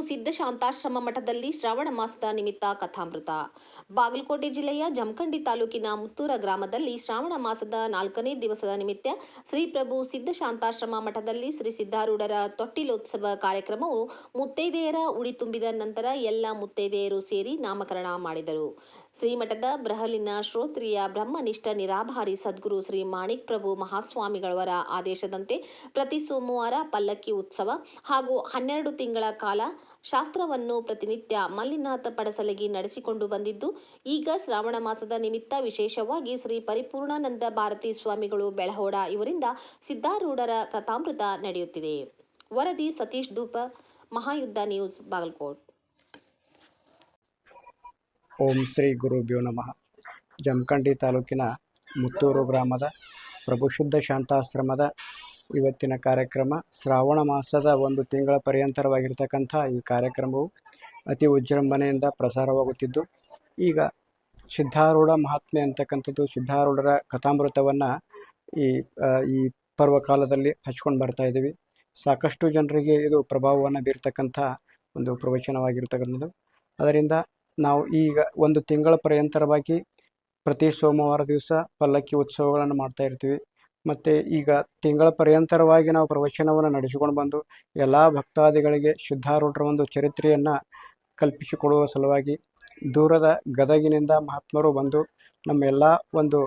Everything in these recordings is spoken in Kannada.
ಸಿದ್ಧಶಾಂತಾಶ್ರಮ ಮಠದಲ್ಲಿ ಶ್ರಾವಣ ಮಾಸದ ನಿಮಿತ್ತ ಕಥಾಮೃತ. ಬಾಗಲಕೋಟೆ ಜಿಲ್ಲೆಯ ಜಮಖಂಡಿ ತಾಲೂಕಿನ ಮುತ್ತೂರ ಗ್ರಾಮದಲ್ಲಿ ಶ್ರಾವಣ ಮಾಸದ ನಾಲ್ಕನೇ ದಿವಸದ ನಿಮಿತ್ತ ಶ್ರೀ ಪ್ರಭು ಸಿದ್ಧಶಾಂತಾಶ್ರಮ ಮಠದಲ್ಲಿ ಶ್ರೀ ಸಿದ್ಧಾರೂಢರ ತೊಟ್ಟಿಲೋತ್ಸವ ಕಾರ್ಯಕ್ರಮವು ಮುತ್ತೈದೆಯರ ಉಡಿ ತುಂಬಿದ ನಂತರ ಎಲ್ಲ ಮುತ್ತೈದೆಯರು ಸೇರಿ ನಾಮಕರಣ ಮಾಡಿದರು. ಶ್ರೀಮಠದ ಬ್ರಹಲಿನ ಶ್ರೋತ್ರಿಯ ಬ್ರಹ್ಮನಿಷ್ಠ ನಿರಾಭಾರಿ ಸದ್ಗುರು ಶ್ರೀ ಮಾಣಿಕ್ ಪ್ರಭು ಮಹಾಸ್ವಾಮಿಗಳವರ ಆದೇಶದಂತೆ ಪ್ರತಿ ಸೋಮವಾರ ಪಲ್ಲಕ್ಕಿ ಉತ್ಸವ ಹಾಗೂ ಹನ್ನೆರಡು ತಿಂಗಳ ಕಾಲ ಶಾಸ್ತ್ರವನ್ನು ಪ್ರತಿನಿತ್ಯ ಮಲ್ಲಿನಾಥ ಪಡಸಲಗಿ ನಡೆಸಿಕೊಂಡು ಬಂದಿದ್ದು, ಈಗ ಶ್ರಾವಣ ಮಾಸದ ನಿಮಿತ್ತ ವಿಶೇಷವಾಗಿ ಶ್ರೀ ಪರಿಪೂರ್ಣಾನಂದ ಭಾರತಿ ಸ್ವಾಮಿಗಳು ಬೆಳಹೋಡ ಇವರಿಂದ ಸಿದ್ಧಾರೂಢರ ಕಥಾಮೃತ ನಡೆಯುತ್ತಿದೆ. ವರದಿ ಸತೀಶ್ ಧೂಪ, ಮಹಾಯುದ್ಧ ನ್ಯೂಸ್ ಬಾಗಲಕೋಟ್. ಓಂ ಶ್ರೀ ಗುರುಭ್ಯೋ ನಮಃ. ಜಮಖಂಡಿ ತಾಲೂಕಿನ ಮುತ್ತೂರು ಗ್ರಾಮದ ಪ್ರಭುಶುದ್ಧ ಶಾಂತಾಶ್ರಮದ ಇವತ್ತಿನ ಕಾರ್ಯಕ್ರಮ ಶ್ರಾವಣ ಮಾಸದ ಒಂದು ತಿಂಗಳ ಪರ್ಯಂತರವಾಗಿರ್ತಕ್ಕಂಥ ಈ ಕಾರ್ಯಕ್ರಮವು ಅತಿ ವಿಜೃಂಭಣೆಯಿಂದ ಪ್ರಸಾರವಾಗುತ್ತಿದ್ದು, ಈಗ ಸಿದ್ಧಾರೂಢ ಮಹಾತ್ಮೆ ಅಂತಕ್ಕಂಥದ್ದು ಸಿದ್ಧಾರೂಢರ ಕಥಾಮೃತವನ್ನು ಈ ಈ ಪರ್ವಕಾಲದಲ್ಲಿ ಹಚ್ಕೊಂಡು ಬರ್ತಾ ಇದ್ದೀವಿ. ಸಾಕಷ್ಟು ಜನರಿಗೆ ಇದು ಪ್ರಭಾವವನ್ನು ಬೀರ್ತಕ್ಕಂಥ ಒಂದು ಪ್ರವಚನವಾಗಿರ್ತಕ್ಕಂಥದ್ದು. ಅದರಿಂದ ನಾವು ಈಗ ಒಂದು ತಿಂಗಳ ಪರ್ಯಂತರವಾಗಿ ಪ್ರತಿ ಸೋಮವಾರ ದಿವಸ ಪಲ್ಲಕ್ಕಿ ಉತ್ಸವಗಳನ್ನು ಮಾಡ್ತಾ ಇರ್ತೀವಿ. ಮತ್ತು ಈಗ ತಿಂಗಳ ಪರ್ಯಂತರವಾಗಿ ನಾವು ಪ್ರವಚನವನ್ನು ನಡೆಸಿಕೊಂಡು ಬಂದು ಎಲ್ಲ ಭಕ್ತಾದಿಗಳಿಗೆ ಶುದ್ಧಾರೂಢರ ಒಂದು ಚರಿತ್ರೆಯನ್ನು ಕಲ್ಪಿಸಿಕೊಡುವ ಸಲುವಾಗಿ ದೂರದ ಗದಗಿನಿಂದ ಮಹಾತ್ಮರು ಬಂದು ನಮ್ಮೆಲ್ಲ ಒಂದು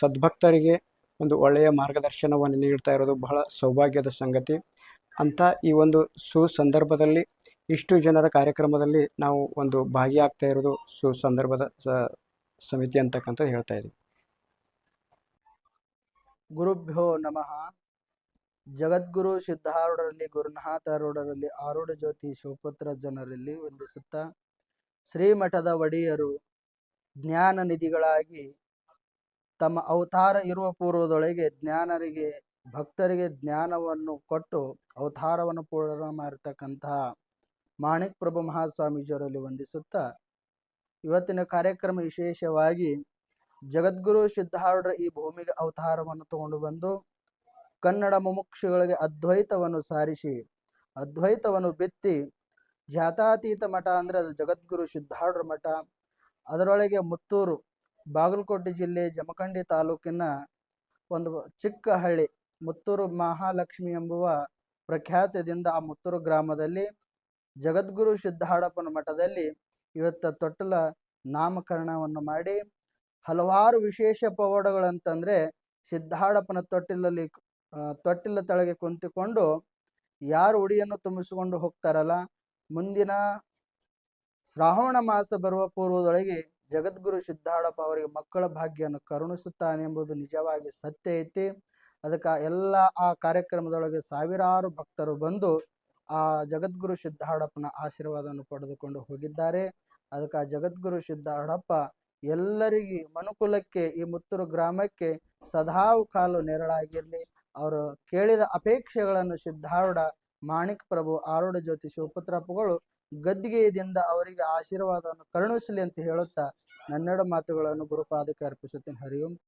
ಸದ್ಭಕ್ತರಿಗೆ ಒಂದು ಒಳ್ಳೆಯ ಮಾರ್ಗದರ್ಶನವನ್ನು ನೀಡ್ತಾ ಇರೋದು ಬಹಳ ಸೌಭಾಗ್ಯದ ಸಂಗತಿ. ಅಂತ ಈ ಒಂದು ಸುಸಂದರ್ಭದಲ್ಲಿ ಇಷ್ಟು ಜನರ ಕಾರ್ಯಕ್ರಮದಲ್ಲಿ ನಾವು ಒಂದು ಭಾಗಿಯಾಗ್ತಾ ಇರೋದು ಸುಸಂದರ್ಭದ ಸಮಿತಿ ಅಂತಕ್ಕಂಥದ್ದು ಹೇಳ್ತಾ ಇದ್ದೀವಿ. ಗುರುಭ್ಯೋ ನಮಃ. ಜಗದ್ಗುರು ಸಿದ್ಧಾರೂಢರಲ್ಲಿ, ಗುರುನಾಥಾರೂಢರಲ್ಲಿ, ಆರೂಢ ಜ್ಯೋತಿ ಶಿವಪುತ್ರ ಜನರಲ್ಲಿ ವಂದಿಸುತ್ತಾ ಶ್ರೀಮಠದ ಒಡೆಯರು ಜ್ಞಾನ ನಿಧಿಗಳಾಗಿ ತಮ್ಮ ಅವತಾರ ಇರುವ ಪೂರ್ವದೊಳಗೆ ಜ್ಞಾನರಿಗೆ, ಭಕ್ತರಿಗೆ ಜ್ಞಾನವನ್ನು ಕೊಟ್ಟು ಅವತಾರವನ್ನು ಪೂರ್ಣ ಮಾಡಿರ್ತಕ್ಕಂತಹ ಮಾಣಿಕ್ ಪ್ರಭು ಮಹಾಸ್ವಾಮೀಜಿಯವರಲ್ಲಿ ವಂದಿಸುತ್ತಾ, ಇವತ್ತಿನ ಕಾರ್ಯಕ್ರಮ ವಿಶೇಷವಾಗಿ ಜಗದ್ಗುರು ಸಿದ್ಧಾರೂಢರ ಈ ಭೂಮಿಗೆ ಅವತಾರವನ್ನು ತಗೊಂಡು ಬಂದು, ಕನ್ನಡ ಮುಮುಕ್ಷುಗಳಿಗೆ ಅದ್ವೈತವನ್ನು ಸಾರಿಸಿ, ಅದ್ವೈತವನ್ನು ಬಿತ್ತಿ, ಜಾತಾತೀತ ಮಠ ಅಂದ್ರೆ ಅದು ಜಗದ್ಗುರು ಸಿದ್ಧಾರೂಢರ ಮಠ, ಅದರೊಳಗೆ ಮುತ್ತೂರು, ಬಾಗಲಕೋಟೆ ಜಿಲ್ಲೆ ಜಮಖಂಡಿ ತಾಲೂಕಿನ ಒಂದು ಚಿಕ್ಕ ಹಳ್ಳಿ ಮುತ್ತೂರು ಮಹಾಲಕ್ಷ್ಮಿ ಎಂಬುವ ಪ್ರಖ್ಯಾತದಿಂದ ಆ ಮುತ್ತೂರು ಗ್ರಾಮದಲ್ಲಿ ಜಗದ್ಗುರು ಸಿದ್ಧಾಡಪ್ಪನ ಮಠದಲ್ಲಿ ಇವತ್ತ ತೊಟ್ಟಲ ನಾಮಕರಣವನ್ನು ಮಾಡಿ ಹಲವಾರು ವಿಶೇಷ ಪವಾಡಗಳಂತಂದ್ರೆ ಸಿದ್ಧಾಡಪ್ಪನ ತೊಟ್ಟಿಲಲ್ಲಿ ತೊಟ್ಟಿಲ ತಳಗೆ ಕುಂತಿಕೊಂಡು ಯಾರು ಉಡಿಯನ್ನು ತುಂಬಿಸಿಕೊಂಡು ಹೋಗ್ತಾರಲ್ಲ, ಮುಂದಿನ ಶ್ರಾವಣ ಮಾಸ ಬರುವ ಪೂರ್ವದೊಳಗೆ ಜಗದ್ಗುರು ಸಿದ್ಧಾಡಪ್ಪ ಅವರಿಗೆ ಮಕ್ಕಳ ಭಾಗ್ಯವನ್ನು ಕರುಣಿಸುತ್ತಾನೆ ಎಂಬುದು ನಿಜವಾಗಿ ಸತ್ಯ ಐತಿ. ಅದಕ್ಕೆ ಎಲ್ಲ, ಆ ಕಾರ್ಯಕ್ರಮದೊಳಗೆ ಸಾವಿರಾರು ಭಕ್ತರು ಬಂದು ಆ ಜಗದ್ಗುರು ಶುದ್ಧ ಹಡಪ್ಪನ ಆಶೀರ್ವಾದವನ್ನು ಪಡೆದುಕೊಂಡು ಹೋಗಿದ್ದಾರೆ. ಅದಕ್ಕೆ ಜಗದ್ಗುರು ಹಡಪ್ಪ ಎಲ್ಲರಿಗೆ ಮನುಕುಲಕ್ಕೆ, ಈ ಮುತ್ತೂರು ಗ್ರಾಮಕ್ಕೆ ಸದಾವು ಕಾಲು ನೆರಳಾಗಿರಲಿ. ಅವರು ಕೇಳಿದ ಅಪೇಕ್ಷೆಗಳನ್ನು ಸಿದ್ಧಾರೂಢ ಮಾಣಿಕ್ ಪ್ರಭು, ಆರೂಢ ಜ್ಯೋತಿ ಶಿವಪುತ್ರಪ್ಪಗಳು ಗದ್ದಿಗೆಯಿಂದ ಅವರಿಗೆ ಆಶೀರ್ವಾದವನ್ನು ಕರುಣಿಸಲಿ ಅಂತ ಹೇಳುತ್ತಾ ನನ್ನೆರಡು ಮಾತುಗಳನ್ನು ಗುರುಪಾದಕ್ಕೆ ಅರ್ಪಿಸುತ್ತೇನೆ. ಹರಿ ಓಂ